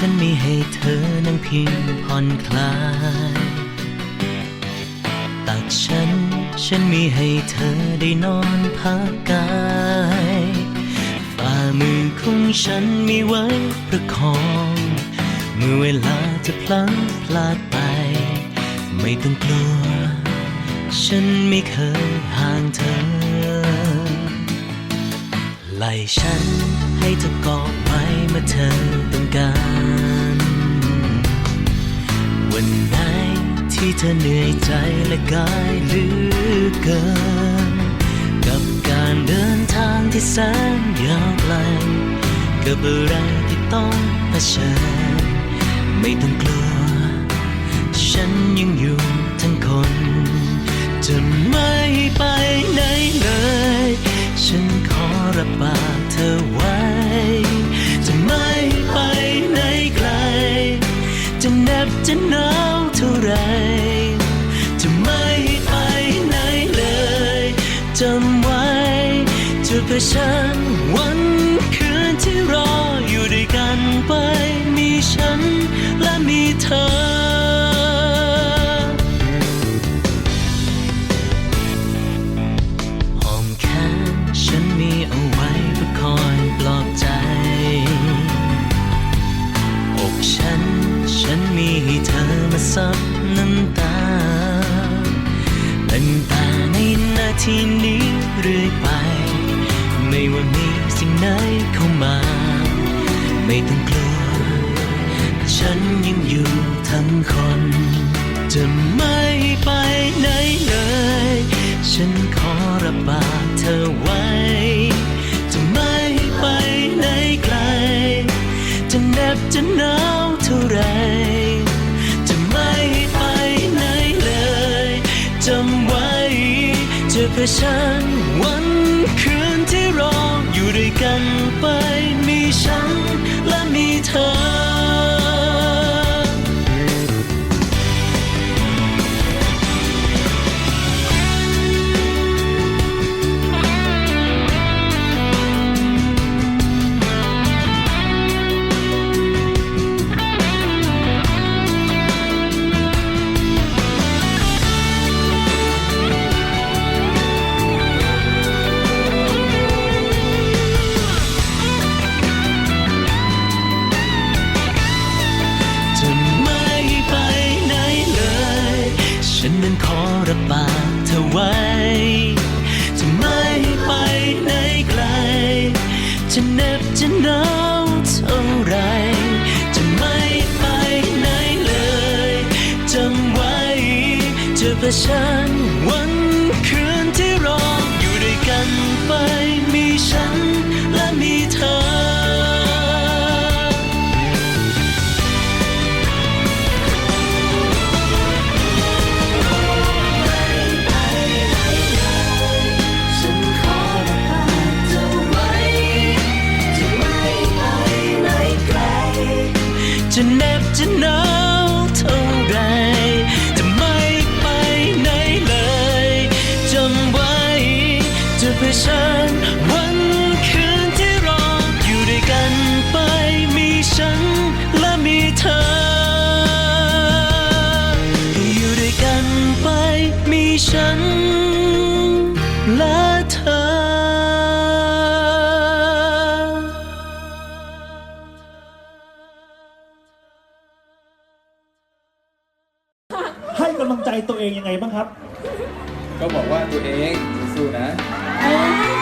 ฉันมีให้เธอนั่งพิงผ่อนคลาย ตักฉัน ฉันมีให้เธอได้นอนพักกาย ฝ่ามือของฉันมีไว้ประคอง เมื่อเวลาจะพลั้งพลาดไป ไม่ต้องกลัว ฉันไม่เคยห่างเธอ ไหลฉันให้เธอกอดไว้เมื่อเธอต้องการ วันไหนที่เธอเหนื่อยใจและกายเหลือเกิน กับการเดินทางที่แสนยาวไกลกับอะไรที่ต้องเผชิญไม่ต้องกลัว ฉันยังอยู่ทั้งคน จะหนาวเท่าไร จะไม่ไปไหนเลยจำไว้จะเผชิญวันคืนที่รออยู่ด้วยกันไป มีฉันและมีำตาตั้งแต่ในนาทีนี้เรื่อยไป ไม่ว่ามีสิ่งไหนเข้ามา ไม่ต้องกลัว ฉันยังอยู่ทั้งคน จะไม่ไปไหนเลย ฉันขอรับปากเธอไว้ จะไม่ไปไหนไกล จะเน็บจะหนาวเท่าไร จะเผชิญวันคืนที่รออยู่ด้วยกันไปมีฉันและมีเธอ ฉันนั้นขอรับปากเธอไว้ จะไม่ไปไหนไกล จะเหน็บจะหนาวเท่าไร จะไม่ไปไหนเลยจำไว้จะเผชิญวันคืนที่รออยู่ด้วยกันไปมีฉัน จะเหน็บจะหนาวเท่าไรจะไม่ไปไหนเลยจำไว้จะเผชิญวันคืนที่รออยู่ด้วยกันไปมีฉันและมีเธอ อยู่ด้วยกันไปมีฉัน กำลังใจตัวเองยังไงบ้างครับ ก็บอกว่าตัวเองสู้ๆนะเออ